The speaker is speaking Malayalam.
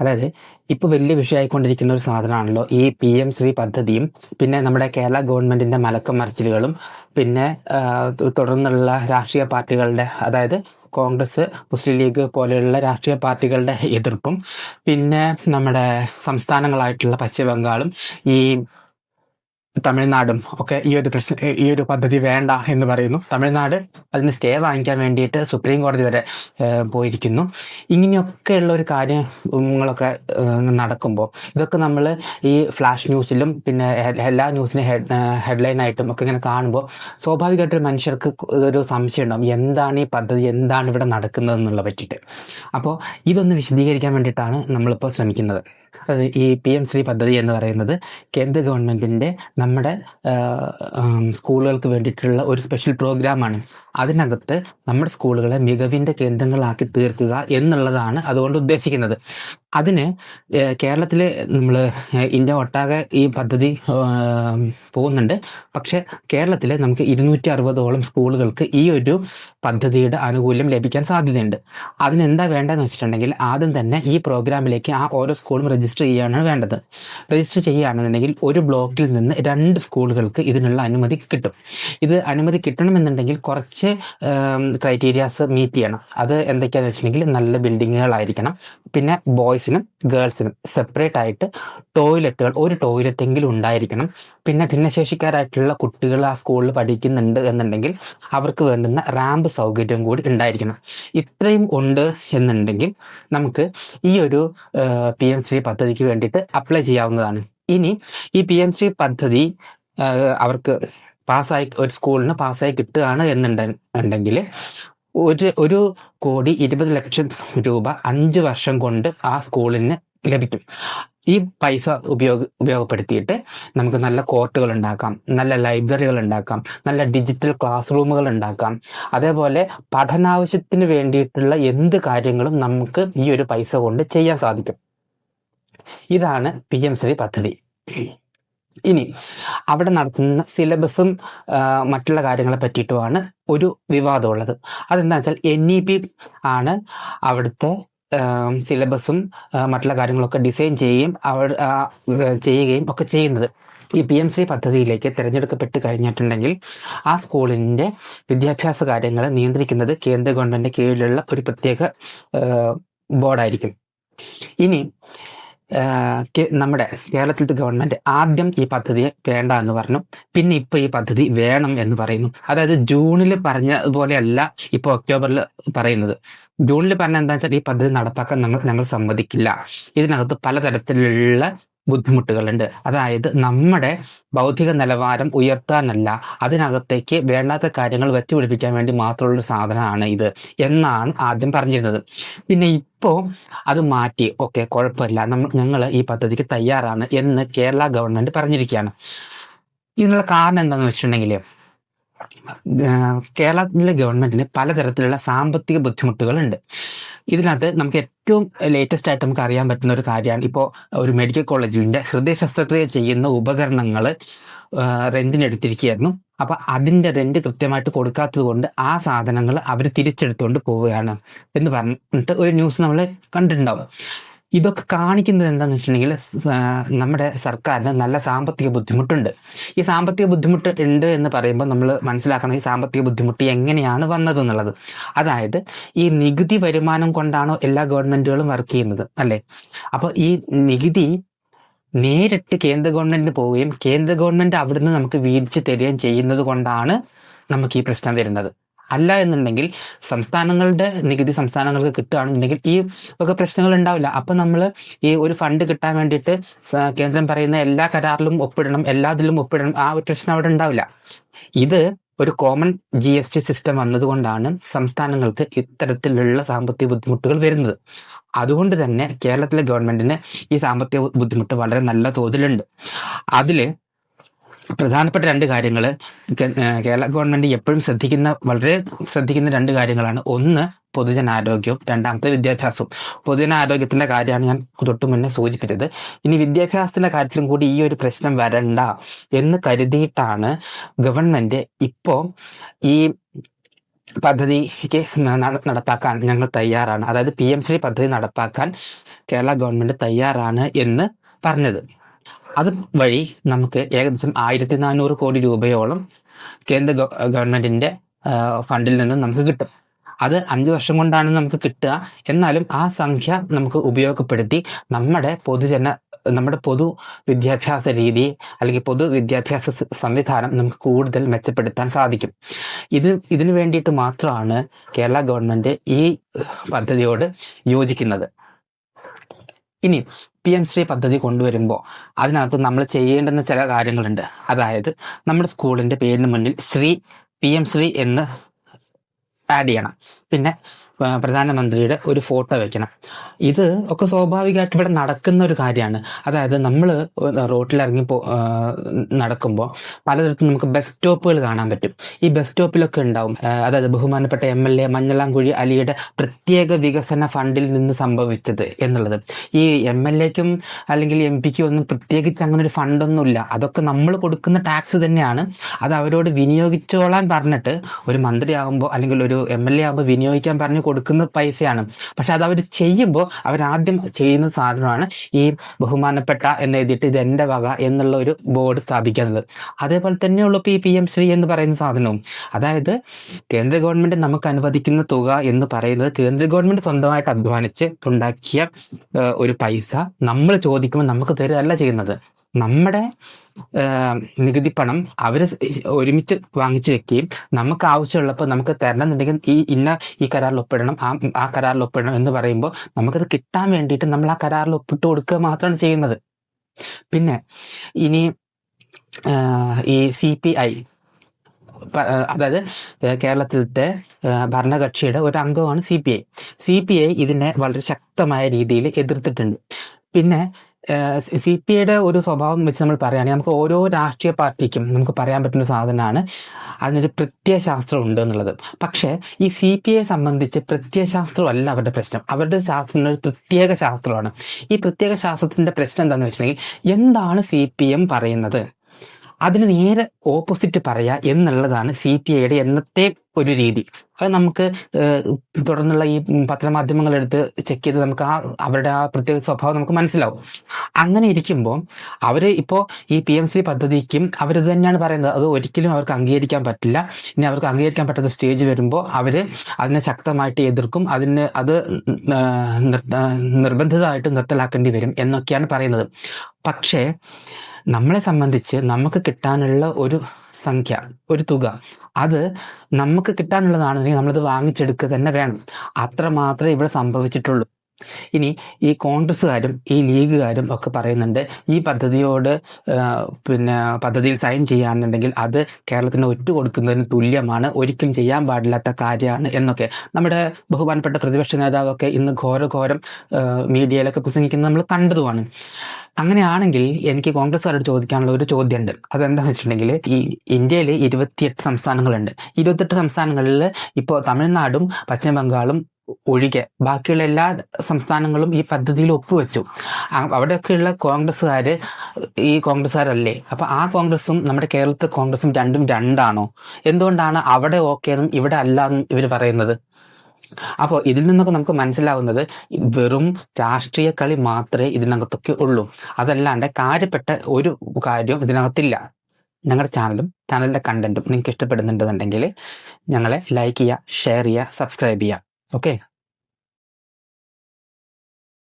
അതായത് ഇപ്പോൾ വലിയ വിഷയമായിക്കൊണ്ടിരിക്കുന്ന ഒരു സാധനമാണല്ലോ ഈ പി എം ശ്രീ പദ്ധതിയും പിന്നെ നമ്മുടെ കേരള ഗവൺമെന്റിന്റെ മലക്കം മറിച്ചിലുകളും പിന്നെ തുടർന്നുള്ള രാഷ്ട്രീയ പാർട്ടികളുടെ അതായത് കോൺഗ്രസ് മുസ്ലിം ലീഗ് പോലെയുള്ള രാഷ്ട്രീയ പാർട്ടികളുടെ എതിർപ്പും പിന്നെ നമ്മുടെ സംസ്ഥാനങ്ങളായിട്ടുള്ള പശ്ചിമ ബംഗാളും ഈ തമിഴ്നാടും ഒക്കെ ഈ ഒരു പ്രശ്ന ഈ ഒരു പദ്ധതി വേണ്ട എന്ന് പറയുന്നു. തമിഴ്നാട് അതിന് സ്റ്റേ വാങ്ങിക്കാൻ വേണ്ടിയിട്ട് സുപ്രീം കോടതി വരെ പോയിരിക്കുന്നു. ഇങ്ങനെയൊക്കെയുള്ള ഒരു കാര്യങ്ങളൊക്കെ നടക്കുമ്പോൾ ഇതൊക്കെ നമ്മൾ ഈ ഫ്ലാഷ് ന്യൂസിലും പിന്നെ എല്ലാ ന്യൂസിനും ഹെഡ് ഹെഡ്ലൈൻ ആയിട്ടും ഒക്കെ ഇങ്ങനെ കാണുമ്പോൾ സ്വാഭാവികമായിട്ട് മനുഷ്യർക്ക് ഒരു സംശയം ഉണ്ടാവും. എന്താണ് ഈ പദ്ധതി? എന്താണ് ഇവിടെ നടക്കുന്നത് എന്നുള്ള പറ്റിയിട്ട്. അപ്പോൾ ഇതൊന്ന് വിശദീകരിക്കാൻ വേണ്ടിയിട്ടാണ് നമ്മളിപ്പോൾ ശ്രമിക്കുന്നത്. അത് ഈ പി എം ശ്രീ പദ്ധതി എന്ന് പറയുന്നത് കേന്ദ്ര ഗവൺമെന്റിന്റെ നമ്മുടെ സ്കൂളുകൾക്ക് വേണ്ടിയിട്ടുള്ള ഒരു സ്പെഷ്യൽ പ്രോഗ്രാമാണ് അതിനകത്ത് നമ്മുടെ സ്കൂളുകളെ മികവിന്റെ കേന്ദ്രങ്ങളാക്കി തീർക്കുക എന്നുള്ളതാണ് അതുകൊണ്ട് ഉദ്ദേശിക്കുന്നത്. അതിന് കേരളത്തിൽ നമ്മൾ ഇന്ത്യ ഒട്ടാകെ ഈ പദ്ധതി പോകുന്നുണ്ട്. പക്ഷെ കേരളത്തിൽ നമുക്ക് ഇരുന്നൂറ്റി അറുപതോളം സ്കൂളുകൾക്ക് ഈ ഒരു പദ്ധതിയുടെ ആനുകൂല്യം ലഭിക്കാൻ സാധ്യതയുണ്ട്. അതിനെന്താ വേണ്ടതെന്ന് വെച്ചിട്ടുണ്ടെങ്കിൽ ആദ്യം തന്നെ ഈ പ്രോഗ്രാമിലേക്ക് ആ ഓരോ സ്കൂളും രജിസ്റ്റർ ചെയ്യുകയാണ് വേണ്ടത്. രജിസ്റ്റർ ചെയ്യുകയാണെന്നുണ്ടെങ്കിൽ ഒരു ബ്ലോക്കിൽ നിന്ന് രണ്ട് സ്കൂളുകൾക്ക് ഇതിനുള്ള അനുമതി കിട്ടും. ഇത് അനുമതി കിട്ടണമെന്നുണ്ടെങ്കിൽ കുറച്ച് ക്രൈറ്റീരിയാസ് മീറ്റ് ചെയ്യണം. അത് എന്തൊക്കെയാണെന്ന് വെച്ചിട്ടുണ്ടെങ്കിൽ നല്ല ബിൽഡിങ്ങുകളായിരിക്കണം പിന്നെ ബോയ്സിനും ഗേൾസിനും സെപ്പറേറ്റ് ആയിട്ട് ടോയ്ലറ്റുകൾ ഒരു ടോയ്ലറ്റ് എങ്കിലും ഉണ്ടായിരിക്കണം. പിന്നെ ഭിന്നശേഷിക്കാരായിട്ടുള്ള കുട്ടികൾ ആ സ്കൂളിൽ പഠിക്കുന്നുണ്ട് എന്നുണ്ടെങ്കിൽ അവർക്ക് വേണ്ടുന്ന റാമ്പ് സൗകര്യം കൂടി ഉണ്ടായിരിക്കണം. ഇത്രയും ഉണ്ട് എന്നുണ്ടെങ്കിൽ നമുക്ക് ഈ ഒരു പി എം ശ്രീ പദ്ധതിക്ക് വേണ്ടിയിട്ട് അപ്ലൈ ചെയ്യാവുന്നതാണ്. ഇനി ഈ പി എം ശ്രീ പദ്ധതി അവർക്ക് പാസ്സായി ഒരു സ്കൂളിന് പാസ്സായി കിട്ടുകയാണ് എന്നുണ്ടെങ്കിൽ ഒരു ഒരു കോടി ഇരുപത് ലക്ഷം രൂപ അഞ്ച് വർഷം കൊണ്ട് ആ സ്കൂളിന് ലഭിക്കും. ഈ പൈസ ഉപയോഗ ഉപയോഗപ്പെടുത്തിയിട്ട് നമുക്ക് നല്ല കോർട്ടുകൾ ഉണ്ടാക്കാം നല്ല ലൈബ്രറികൾ ഉണ്ടാക്കാം നല്ല ഡിജിറ്റൽ ക്ലാസ് റൂമുകൾ ഉണ്ടാക്കാം. അതേപോലെ പഠനാവശ്യത്തിന് വേണ്ടിയിട്ടുള്ള എന്ത് കാര്യങ്ങളും നമുക്ക് ഈ ഒരു പൈസ കൊണ്ട് ചെയ്യാൻ സാധിക്കും. ഇതാണ് പി എം ശ്രീ പദ്ധതി. ഇനി അവിടെ നടത്തുന്ന സിലബസും മറ്റുള്ള കാര്യങ്ങളെ പറ്റിയിട്ടുമാണ് ഒരു വിവാദമുള്ളത്. അതെന്താ വെച്ചാൽ എൻ ഇ പി ആണ് അവിടുത്തെ സിലബസും മറ്റുള്ള കാര്യങ്ങളൊക്കെ ഡിസൈൻ ചെയ്യുകയും അവർ ചെയ്യുകയും ഒക്കെ ചെയ്യുന്നത്. ഈ പി എം ശ്രീ പദ്ധതിയിലേക്ക് തിരഞ്ഞെടുക്കപ്പെട്ട് കഴിഞ്ഞിട്ടുണ്ടെങ്കിൽ ആ സ്കൂളിന്റെ വിദ്യാഭ്യാസ കാര്യങ്ങൾ നിയന്ത്രിക്കുന്നത് കേന്ദ്ര ഗവൺമെന്റ് കീഴിലുള്ള ഒരു പ്രത്യേക ബോർഡായിരിക്കും. ഇനി നമ്മുടെ കേരളത്തിലത്തെ ഗവൺമെന്റ് ആദ്യം ഈ പദ്ധതിയെ വേണ്ട എന്ന് പറഞ്ഞു. പിന്നെ ഇപ്പൊ ഈ പദ്ധതി വേണം എന്ന് പറയുന്നു. അതായത് ജൂണിൽ പറഞ്ഞ പോലെയല്ല ഇപ്പൊ ഒക്ടോബറിൽ പറയുന്നത്. ജൂണിൽ പറഞ്ഞ എന്താ വെച്ചാൽ ഈ പദ്ധതി നടപ്പാക്കാൻ നമ്മൾ ഞങ്ങൾ സമ്മതിക്കില്ല. ഇതിനകത്ത് പലതരത്തിലുള്ള ബുദ്ധിമുട്ടുകളുണ്ട്. അതായത് നമ്മുടെ ബൗദ്ധിക നിലവാരം ഉയർത്താനല്ല അതിനകത്തേക്ക് വേണ്ടാത്ത കാര്യങ്ങൾ വെച്ച് പിടിപ്പിക്കാൻ വേണ്ടി മാത്രമുള്ള ഒരു സാധനമാണ് ഇത് എന്നാണ് ആദ്യം പറഞ്ഞിരുന്നത്. പിന്നെ ഇപ്പോൾ അത് മാറ്റി ഓക്കെ കുഴപ്പമില്ല നമ്മൾ ഞങ്ങൾ ഈ പദ്ധതിക്ക് തയ്യാറാണ് എന്ന് കേരള ഗവൺമെന്റ് പറഞ്ഞിരിക്കുകയാണ്. ഇതിനുള്ള കാരണം എന്താണെന്ന് വെച്ചിട്ടുണ്ടെങ്കിൽ കേരളത്തിലെ ഗവൺമെന്റിന് പലതരത്തിലുള്ള സാമ്പത്തിക ബുദ്ധിമുട്ടുകളുണ്ട്. ഇതിനകത്ത് നമുക്ക് ഏറ്റവും ലേറ്റസ്റ്റ് ആയിട്ട് നമുക്ക് അറിയാൻ പറ്റുന്ന ഒരു കാര്യമാണ്. ഇപ്പോൾ ഒരു മെഡിക്കൽ കോളേജിന്റെ ഹൃദയ ശസ്ത്രക്രിയ ചെയ്യുന്ന ഉപകരണങ്ങൾ റെന്റിനെടുത്തിരിക്കുകയായിരുന്നു അപ്പോൾ അതിന്റെ റെന്റ് കൃത്യമായിട്ട് കൊടുക്കാത്തത് കൊണ്ട് ആ സാധനങ്ങൾ അവർ തിരിച്ചെടുത്തുകൊണ്ട് പോവുകയാണ് എന്ന് പറഞ്ഞിട്ട് ഒരു ന്യൂസ് നമ്മൾ കണ്ടിട്ടുണ്ടാവും. ഇതൊക്കെ കാണിക്കുന്നത് എന്താണെന്ന് വെച്ചിട്ടുണ്ടെങ്കിൽ നമ്മുടെ സർക്കാരിന് നല്ല സാമ്പത്തിക ബുദ്ധിമുട്ടുണ്ട്. ഈ സാമ്പത്തിക ബുദ്ധിമുട്ട് ഉണ്ട് എന്ന് പറയുമ്പോൾ നമ്മൾ മനസ്സിലാക്കണം ഈ സാമ്പത്തിക ബുദ്ധിമുട്ട് എങ്ങനെയാണ് വന്നത് എന്നുള്ളത്. അതായത് ഈ നികുതി വരുമാനം കൊണ്ടാണോ എല്ലാ ഗവൺമെന്റുകളും വർക്ക് ചെയ്യുന്നത് അല്ലേ? അപ്പോൾ ഈ നികുതി നേരിട്ട് കേന്ദ്ര ഗവൺമെന്റിന് പോവുകയും കേന്ദ്ര ഗവൺമെന്റ് അവിടുന്ന് നമുക്ക് വീതിച്ച് തരികയും ചെയ്യുന്നത് കൊണ്ടാണ് നമുക്ക് ഈ പ്രശ്നം വരുന്നത്. അല്ല എന്നുണ്ടെങ്കിൽ സംസ്ഥാനങ്ങളുടെ നികുതി സംസ്ഥാനങ്ങൾക്ക് കിട്ടുകയാണെന്നുണ്ടെങ്കിൽ ഈ ഒക്കെ പ്രശ്നങ്ങൾ ഉണ്ടാവില്ല. അപ്പം നമ്മൾ ഈ ഒരു ഫണ്ട് കിട്ടാൻ വേണ്ടിയിട്ട് കേന്ദ്രം പറയുന്ന എല്ലാ കരാറിലും ഒപ്പിടണം എല്ലാത്തിലും ഒപ്പിടണം ആ ഒരു പ്രശ്നം അവിടെ ഉണ്ടാവില്ല. ഇത് ഒരു common G S T system വന്നതുകൊണ്ടാണ് സംസ്ഥാനങ്ങൾക്ക് ഇത്തരത്തിലുള്ള സാമ്പത്തിക ബുദ്ധിമുട്ടുകൾ വരുന്നത്. അതുകൊണ്ട് തന്നെ കേരളത്തിലെ ഗവൺമെന്റിന് ഈ സാമ്പത്തിക ബുദ്ധിമുട്ട് വളരെ നല്ല തോതിലുണ്ട്. അതിൽ പ്രധാനപ്പെട്ട രണ്ട് കാര്യങ്ങൾ കേരള ഗവൺമെന്റ് എപ്പോഴും ശ്രദ്ധിക്കുന്ന വളരെ ശ്രദ്ധിക്കുന്ന രണ്ട് കാര്യങ്ങളാണ്. ഒന്ന് പൊതുജനാരോഗ്യവും രണ്ടാമത്തെ വിദ്യാഭ്യാസവും പൊതുജനാരോഗ്യത്തിന്റെ കാര്യമാണ് ഞാൻ തൊട്ടു മുന്നേ സൂചിപ്പിച്ചത്. ഇനി വിദ്യാഭ്യാസത്തിന്റെ കാര്യത്തിലും കൂടി ഈ ഒരു പ്രശ്നം വരണ്ട എന്ന് കരുതിയിട്ടാണ് ഗവൺമെന്റ് ഇപ്പോ ഈ പദ്ധതിക്ക് നട- നടപ്പാക്കാൻ ഞങ്ങൾ തയ്യാറാണ്. അതായത് പി എം ശ്രീ പദ്ധതി നടപ്പാക്കാൻ കേരള ഗവൺമെന്റ് തയ്യാറാണ് എന്ന് പറഞ്ഞത്. അത് വഴി നമുക്ക് ഏകദേശം ആയിരത്തി നാനൂറ് കോടി രൂപയോളം കേന്ദ്ര ഗവൺമെന്റിന്റെ ഫണ്ടിൽ നിന്ന് നമുക്ക് കിട്ടും. അത് അഞ്ച് വർഷം കൊണ്ടാണ് നമുക്ക് കിട്ടുക. എന്നാലും ആ സംഖ്യ നമുക്ക് ഉപയോഗപ്പെടുത്തി നമ്മുടെ പൊതുജന നമ്മുടെ പൊതു വിദ്യാഭ്യാസ രീതി അല്ലെങ്കിൽ പൊതു വിദ്യാഭ്യാസ സംവിധാനം നമുക്ക് കൂടുതൽ മെച്ചപ്പെടുത്താൻ സാധിക്കും. ഇത് ഇതിനു വേണ്ടിയിട്ട് മാത്രമാണ് കേരള ഗവൺമെന്റ് ഈ പദ്ധതിയോട് യോജിക്കുന്നത്. ഇനി പി എം ശ്രീ പദ്ധതി കൊണ്ടുവരുമ്പോൾ അതിനകത്ത് നമ്മൾ ചെയ്യേണ്ടുന്ന ചില കാര്യങ്ങളുണ്ട്. അതായത് നമ്മുടെ സ്കൂളിന്റെ പേരിന് മുന്നിൽ ശ്രീ പി എം ശ്രീ എന്ന് ആഡ് ചെയ്യണം. പിന്നെ പ്രധാനമന്ത്രിയുടെ ഒരു ഫോട്ടോ വെക്കണം. ഇത് ഒക്കെ സ്വാഭാവികമായിട്ട് ഇവിടെ നടക്കുന്ന ഒരു കാര്യമാണ്. അതായത് നമ്മൾ റോട്ടിലിറങ്ങി പോ നടക്കുമ്പോൾ പലതരത്തിൽ നമുക്ക് ബസ് സ്റ്റോപ്പുകൾ കാണാൻ പറ്റും. ഈ ബസ് സ്റ്റോപ്പിലൊക്കെ ഉണ്ടാവും. അതായത് ബഹുമാനപ്പെട്ട എം എൽ എ മഞ്ഞളാംകുഴി അലിയുടെ പ്രത്യേക വികസന ഫണ്ടിൽ നിന്ന് സംഭവിച്ചത് എന്നുള്ളത്. ഈ എം എൽ എക്കും അല്ലെങ്കിൽ എം പിക്കും ഒന്നും പ്രത്യേകിച്ച് അങ്ങനെ ഒരു ഫണ്ടൊന്നുമില്ല. അതൊക്കെ നമ്മൾ കൊടുക്കുന്ന ടാക്സ് തന്നെയാണ്. അത് അവരോട് വിനിയോഗിച്ചോളാൻ പറഞ്ഞിട്ട് ഒരു മന്ത്രിയാകുമ്പോൾ അല്ലെങ്കിൽ ഒരു എം എൽ എ ആകുമ്പോൾ വിനിയോഗിക്കാൻ പറഞ്ഞ് കൊടുക്കുന്ന പൈസയാണ്. പക്ഷെ അത് അവർ ചെയ്യുമ്പോൾ അവരാദ്യം ചെയ്യുന്ന സാധനമാണ് ഈ ബഹുമാനപ്പെട്ട എന്ന് എഴുതിയിട്ട് ഇത് എന്റെ വക എന്നുള്ള ഒരു ബോർഡ് സ്ഥാപിക്കുക എന്നുള്ളത് അതേപോലെ തന്നെയുള്ള ഇപ്പോൾ ഈ പി എം ശ്രീ എന്ന് പറയുന്ന സാധനവും. അതായത് കേന്ദ്ര ഗവൺമെന്റ് നമുക്ക് അനുവദിക്കുന്ന തുക എന്ന് പറയുന്നത് കേന്ദ്ര ഗവൺമെന്റ് സ്വന്തമായിട്ട് അധ്വാനിച്ച് ഉണ്ടാക്കിയ ഒരു പൈസ നമ്മൾ ചോദിക്കുമ്പോൾ നമുക്ക് തരുകയല്ല ചെയ്യുന്നത്. നമ്മുടെ നികുതി പണം അവർ ഒരുമിച്ച് വാങ്ങിച്ചു വെക്കുകയും നമുക്ക് ആവശ്യമുള്ളപ്പോൾ നമുക്ക് തരണമെന്നുണ്ടെങ്കിൽ ഈ ഇന്ന ഈ കരാറിൽ ഒപ്പിടണം ആ ആ കരാറിൽ ഒപ്പിടണം എന്ന് പറയുമ്പോൾ നമുക്കത് കിട്ടാൻ വേണ്ടിയിട്ട് നമ്മൾ ആ കരാറിൽ ഒപ്പിട്ട് കൊടുക്കുക മാത്രമാണ് ചെയ്യുന്നത്. പിന്നെ ഇനി ഈ സി പി ഐ അതായത് കേരളത്തിലത്തെ ഭരണകക്ഷിയുടെ ഒരു അംഗമാണ് C P I. C P I ഇതിനെ വളരെ ശക്തമായ രീതിയിൽ എതിർത്തിട്ടുണ്ട്. പിന്നെ സി പി ഐയുടെ ഒരു സ്വഭാവം വെച്ച് നമ്മൾ പറയുകയാണെങ്കിൽ നമുക്ക് ഓരോ രാഷ്ട്രീയ പാർട്ടിക്കും നമുക്ക് പറയാൻ പറ്റുന്ന സാധനമാണ് അതിനൊരു പ്രത്യയശാസ്ത്രം ഉണ്ട് എന്നുള്ളത്. പക്ഷേ ഈ സി പി ഐയെ സംബന്ധിച്ച് പ്രത്യയശാസ്ത്രമല്ല അവരുടെ പ്രശ്നം. അവരുടെ ശാസ്ത്രം ഒരു പ്രത്യേക ശാസ്ത്രമാണ്. ഈ പ്രത്യേക ശാസ്ത്രത്തിന്റെ പ്രശ്നം എന്താണെന്ന് വെച്ചിട്ടുണ്ടെങ്കിൽ എന്താണ് സി പി എം പറയുന്നത്? അതിന് നേരെ ഓപ്പോസിറ്റ് പറയാ എന്നുള്ളതാണ് സി പി ഐയുടെ എന്നത്തെ ഒരു രീതി. അത് നമുക്ക് തുടർന്നുള്ള ഈ പത്രമാധ്യമങ്ങൾ എടുത്ത് ചെക്ക് ചെയ്ത് നമുക്ക് ആ അവരുടെ ആ പ്രത്യേക സ്വഭാവം നമുക്ക് മനസ്സിലാവും. അങ്ങനെ ഇരിക്കുമ്പോൾ അവർ ഇപ്പോൾ ഈ പി എം ശ്രീ പദ്ധതിക്കും അവരിത് തന്നെയാണ് പറയുന്നത്. അത് ഒരിക്കലും അവർക്ക് അംഗീകരിക്കാൻ പറ്റില്ല. ഇനി അവർക്ക് അംഗീകരിക്കാൻ പറ്റാത്ത സ്റ്റേജ് വരുമ്പോൾ അവർ അതിനെ ശക്തമായിട്ട് എതിർക്കും. അതിന് അത് നിർബന്ധിതമായിട്ട് നിർത്തലാക്കേണ്ടി വരും എന്നൊക്കെയാണ് പറയുന്നത്. പക്ഷേ നമ്മളെ സംബന്ധിച്ച് നമുക്ക് കിട്ടാനുള്ള ഒരു സംഖ്യ ഒരു തുക അത് നമുക്ക് കിട്ടാനുള്ളതാണെങ്കിൽ നമ്മളത് വാങ്ങിച്ചെടുക്കുക തന്നെ വേണം. അത്ര മാത്രമേ ഇവിടെ സംഭവിച്ചിട്ടുള്ളൂ. ഇനി ഈ കോൺഗ്രസ്സുകാരും ഈ ലീഗുകാരും ഒക്കെ പറയുന്നുണ്ട് ഈ പദ്ധതിയോട് പിന്നെ പദ്ധതിയിൽ സൈൻ ചെയ്യാന്നുണ്ടെങ്കിൽ അത് കേരളത്തിന് ഒറ്റ കൊടുക്കുന്നതിന് തുല്യമാണ് ഒരിക്കലും ചെയ്യാൻ പാടില്ലാത്ത കാര്യമാണ് എന്നൊക്കെ. നമ്മുടെ ബഹുമാനപ്പെട്ട പ്രതിപക്ഷ നേതാവൊക്കെ ഇന്ന് ഘോരഘോരം ഘോരം മീഡിയയിലൊക്കെ പ്രസംഗിക്കുന്നത് നമ്മൾ കണ്ടതുമാണ്. അങ്ങനെയാണെങ്കിൽ എനിക്ക് കോൺഗ്രസ്സുകാരോട് ചോദിക്കാനുള്ള ഒരു ചോദ്യമുണ്ട്. അതെന്താണെന്ന് വെച്ചിട്ടുണ്ടെങ്കിൽ ഈ ഇന്ത്യയിൽ ഇരുപത്തിയെട്ട് സംസ്ഥാനങ്ങളുണ്ട്. ഇരുപത്തെട്ട് സംസ്ഥാനങ്ങളിൽ ഇപ്പോൾ തമിഴ്നാടും പശ്ചിമ ബംഗാളും ഒഴികെ ബാക്കിയുള്ള എല്ലാ സംസ്ഥാനങ്ങളും ഈ പദ്ധതിയിൽ ഒപ്പുവെച്ചു. അവിടെയൊക്കെയുള്ള കോൺഗ്രസ്സുകാർ ഈ കോൺഗ്രസ്സുകാരല്ലേ? അപ്പം ആ കോൺഗ്രസും നമ്മുടെ കേരളത്തെ കോൺഗ്രസും രണ്ടും രണ്ടാണോ? എന്തുകൊണ്ടാണ് അവിടെ ഓക്കെ എന്നും ഇവിടെ അല്ല എന്നും ഇവർ പറയുന്നത്? അപ്പോൾ ഇതിൽ നിന്നൊക്കെ നമുക്ക് മനസ്സിലാവുന്നത് വെറും രാഷ്ട്രീയ കളി മാത്രമേ ഇതിനകത്തൊക്കെ ഉള്ളൂ. അതല്ലാണ്ട് കാര്യപ്പെട്ട ഒരു കാര്യവും ഇതിനകത്തില്ല. ഞങ്ങളുടെ ചാനലും ചാനലിന്റെ കണ്ടന്റും നിങ്ങൾക്ക് ഇഷ്ടപ്പെടുന്നുണ്ടെന്നുണ്ടെങ്കിൽ ഞങ്ങളെ ലൈക്ക് ചെയ്യുക ഷെയർ ചെയ്യുക സബ്സ്ക്രൈബ് ചെയ്യുക. ഓക്കെ